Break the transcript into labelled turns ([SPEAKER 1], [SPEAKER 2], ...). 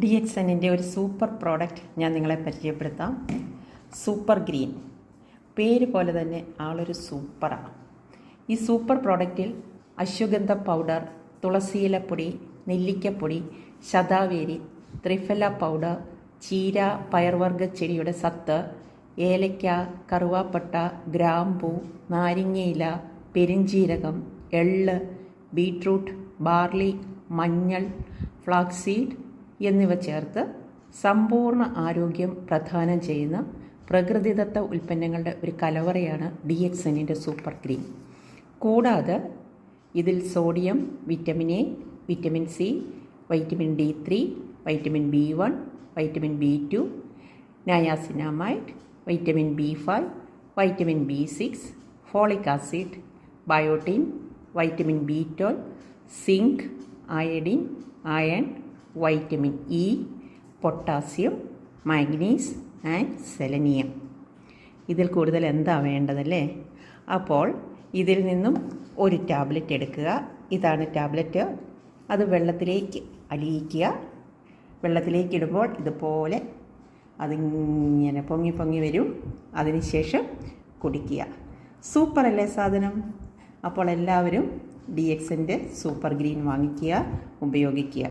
[SPEAKER 1] D X എന്നിന്റെ ഒരു super product ഞാൻ നിങ്ങളെ പരിചയപ്പെടുത്താം. Super green. പേര് പോലെ തന്നെ ആളൊരു സൂപ്പറാണ്. ഈ സൂപ്പർ പ്രോഡക്റ്റിൽ അശ്വഗന്ധ പൗഡർ തുളസിയിലപ്പൊടി നെല്ലിക്കപ്പൊടി ശതാവേരി ത്രിഫല പൗഡർ ചീര പയർവർഗ ചെടിയുടെ സത്ത് ഏലയ്ക്ക കറുവാപ്പട്ട ഗ്രാമ്പൂ നാരങ്ങയില പെരിഞ്ചീരകം എള്ള് ബീട്രൂട്ട് ബാർലി മഞ്ഞൾ ഫ്ലാക്സീഡ് എന്നിവ ചേർത്ത് സമ്പൂർണ ആരോഗ്യം പ്രദാനം ചെയ്യുന്ന പ്രകൃതിദത്ത ഉൽപ്പന്നങ്ങളുടെ ഒരു കലവറയാണ് ഡി എക്സ് എന്നിന്റെ സൂപ്പർ ക്രീം കൂടാതെ ഇതിൽ sodium vitamin A vitamin C vitamin D three vitamin B one vitamin B two niacinamide vitamin B five vitamin B six folic acid biotin vitamin B twelve zinc iodine iron vitamin E potassium magnesium and selenium. ഇതിൽ കൂടുതൽ എന്താ വേണ്ടതല്ലേ? അപ്പോൾ ഇതിൽ നിന്നും ഒരു tablet എടുക്കുക. ഇതാണ് tablet. അത് വെള്ളത്തിലേക്ക് അലിയിക്കുക. വെള്ളത്തിലേക്ക് ഇടുമ്പോൾ ഇതുപോലെ അതിങ്ങനെ പൊങ്ങി പൊങ്ങി വരും. അതിനുശേഷം കുടിക്കുക. സൂപ്പറല്ലേ സാധനം? അപ്പോൾ എല്ലാവരും ഡി എക്സിന്റെ സൂപ്പർ ഗ്രീൻ വാങ്ങിക്കുക ഉപയോഗിക്കുക.